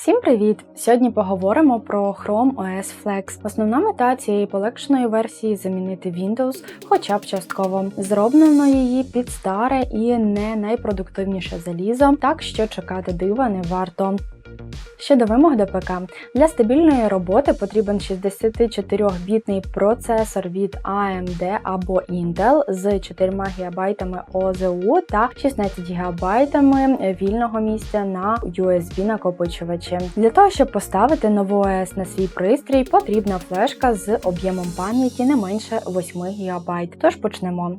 Всім привіт! Сьогодні поговоримо про Chrome OS Flex. Основна мета цієї полегшеної версії замінити Windows, хоча б частково. Зроблено її під старе і не найпродуктивніше залізо, так що чекати дива не варто. Щодо вимог до ПК, для стабільної роботи потрібен 64-бітний процесор від AMD або Intel з 4 ГБ ОЗУ та 16 ГБ вільного місця на USB накопичувачі. Для того, щоб поставити нову ОС на свій пристрій, потрібна флешка з об'ємом пам'яті не менше 8 ГБ. Тож почнемо.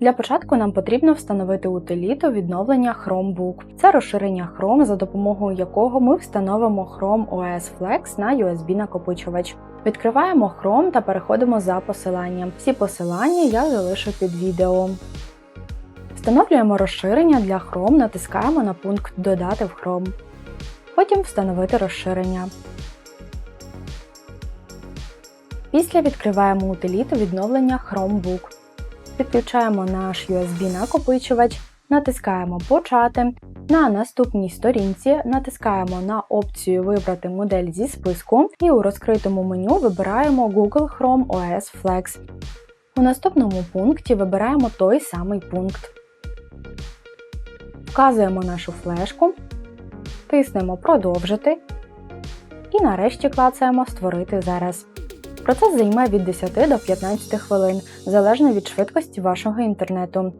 Для початку нам потрібно встановити утиліту відновлення Chromebook. Це розширення Chrome, за допомогою якого ми встановимо Chrome OS Flex на USB-накопичувач. Відкриваємо Chrome та переходимо за посиланням. Всі посилання я залишу під відео. Встановлюємо розширення для Chrome, натискаємо на пункт Додати в Chrome. Потім встановити розширення. Після відкриваємо утиліту відновлення Chromebook. Підключаємо наш USB-накопичувач, натискаємо Почати. На наступній сторінці натискаємо на опцію Вибрати модель зі списку і у розкритому меню вибираємо Google Chrome OS Flex. У наступному пункті вибираємо той самий пункт. Вказуємо нашу флешку, тиснемо Продовжити і нарешті клацаємо Створити зараз. Процес займе від 10 до 15 хвилин, залежно від швидкості вашого інтернету.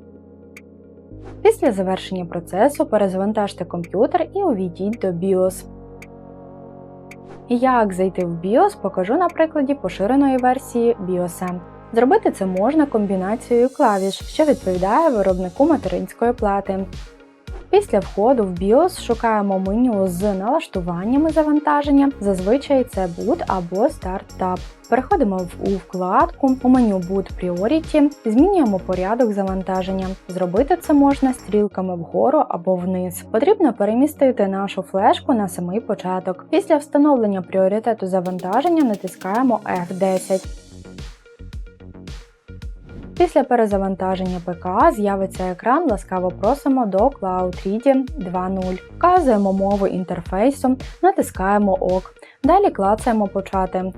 Після завершення процесу перезавантажте комп'ютер і увійдіть до BIOS. Як зайти в BIOS, покажу на прикладі поширеної версії BIOS. Зробити це можна комбінацією клавіш, що відповідає виробнику материнської плати. Після входу в BIOS шукаємо меню з налаштуваннями завантаження, зазвичай це Boot або Start. Переходимо у вкладку у меню Boot Priority, змінюємо порядок завантаження. Зробити це можна стрілками вгору або вниз. Потрібно перемістити нашу флешку на самий початок. Після встановлення пріоритету завантаження натискаємо F10. Після перезавантаження ПК з'явиться екран Ласкаво просимо до CloudReady 2.0. Вказуємо мову інтерфейсу, натискаємо ОК. Далі клацаємо Почати.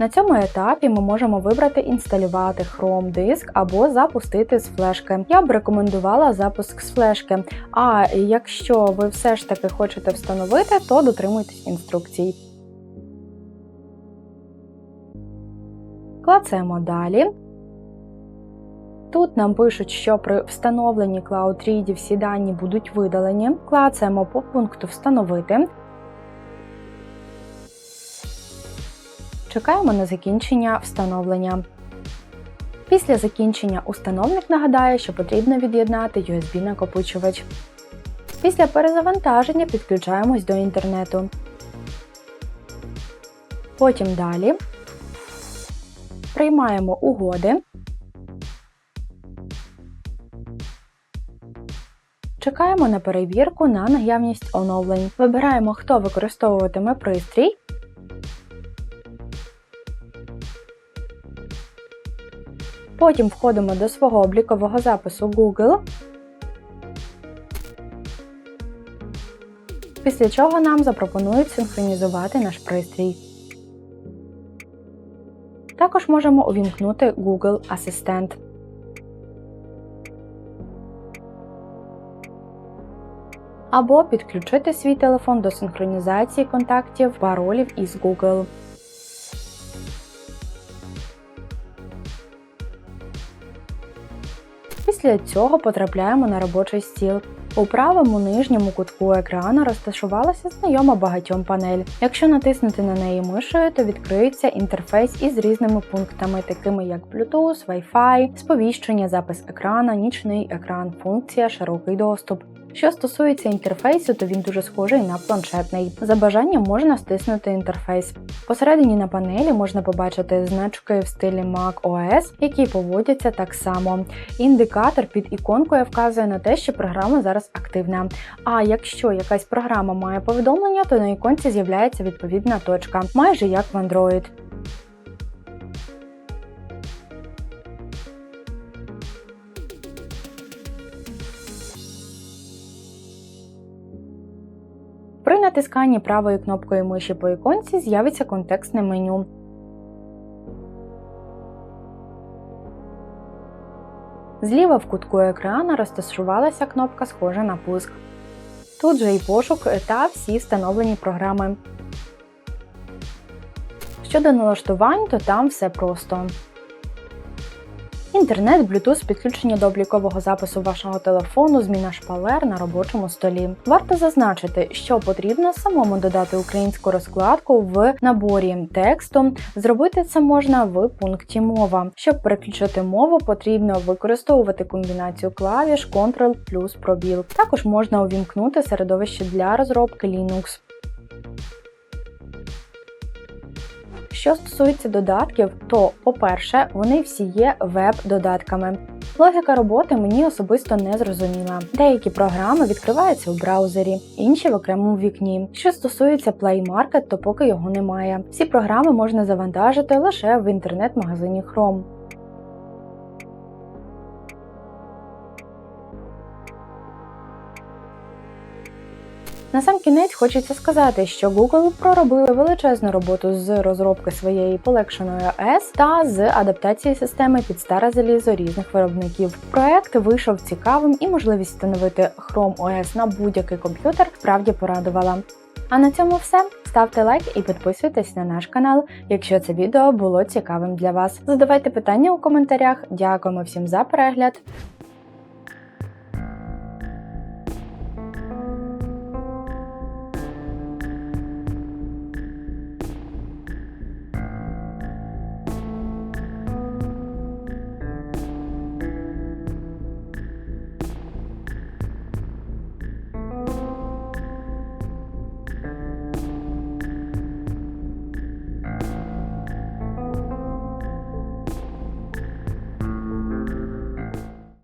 На цьому етапі ми можемо вибрати інсталювати Chrome диск або запустити з флешки. Я б рекомендувала запуск з флешки. А якщо ви все ж таки хочете встановити, то дотримуйтесь інструкцій. Клацаємо далі. Тут нам пишуть, що при встановленні CloudReady всі дані будуть видалені. Клацаємо по пункту Встановити. Чекаємо на закінчення встановлення. Після закінчення установник нагадає, що потрібно від'єднати USB-накопичувач. Після перезавантаження підключаємось до інтернету. Потім далі приймаємо угоди. Чекаємо на перевірку на наявність оновлень. Вибираємо, хто використовуватиме пристрій. Потім входимо до свого облікового запису Google. Після чого нам запропонують синхронізувати наш пристрій. Також можемо увімкнути Google Асистент. Або підключити свій телефон до синхронізації контактів, паролів із Google. Після цього потрапляємо на робочий стіл. У правому нижньому кутку екрану розташувалася знайома багатьом панель. Якщо натиснути на неї мишею, то відкриється інтерфейс із різними пунктами, такими як Bluetooth, Wi-Fi, сповіщення, запис екрана, нічний екран, функція, широкий доступ. Що стосується інтерфейсу, то він дуже схожий на планшетний. За бажанням можна стиснути інтерфейс. Посередині на панелі можна побачити значки в стилі Mac OS, які поводяться так само. Індикатор під іконкою вказує на те, що програма зараз активна. А якщо якась програма має повідомлення, то на іконці з'являється відповідна точка, майже як в Android. При натисканні правою кнопкою миші по іконці з'явиться контекстне меню. Зліва в кутку екрану розташувалася кнопка схожа на пуск. Тут же і пошук та всі встановлені програми. Щодо налаштувань, то там все просто. Інтернет, Bluetooth, підключення до облікового запису вашого телефону, зміна шпалер на робочому столі. Варто зазначити, що потрібно самому додати українську розкладку в наборі тексту. Зробити це можна в пункті мова. Щоб переключити мову, потрібно використовувати комбінацію клавіш Ctrl плюс пробіл. Також можна увімкнути середовище для розробки Linux. Що стосується додатків, то, по-перше, вони всі є веб-додатками. Логіка роботи мені особисто не зрозуміла. Деякі програми відкриваються в браузері, інші в окремому вікні. Що стосується Play Market, то поки його немає. Всі програми можна завантажити лише в інтернет-магазині Chrome. На сам кінець хочеться сказати, що Google проробили величезну роботу з розробки своєї полегшеної OS та з адаптації системи під старе залізо різних виробників. Проект вийшов цікавим і можливість встановити Chrome OS на будь-який комп'ютер справді порадувала. А на цьому все. Ставте лайк і підписуйтесь на наш канал, якщо це відео було цікавим для вас. Задавайте питання у коментарях. Дякуємо всім за перегляд.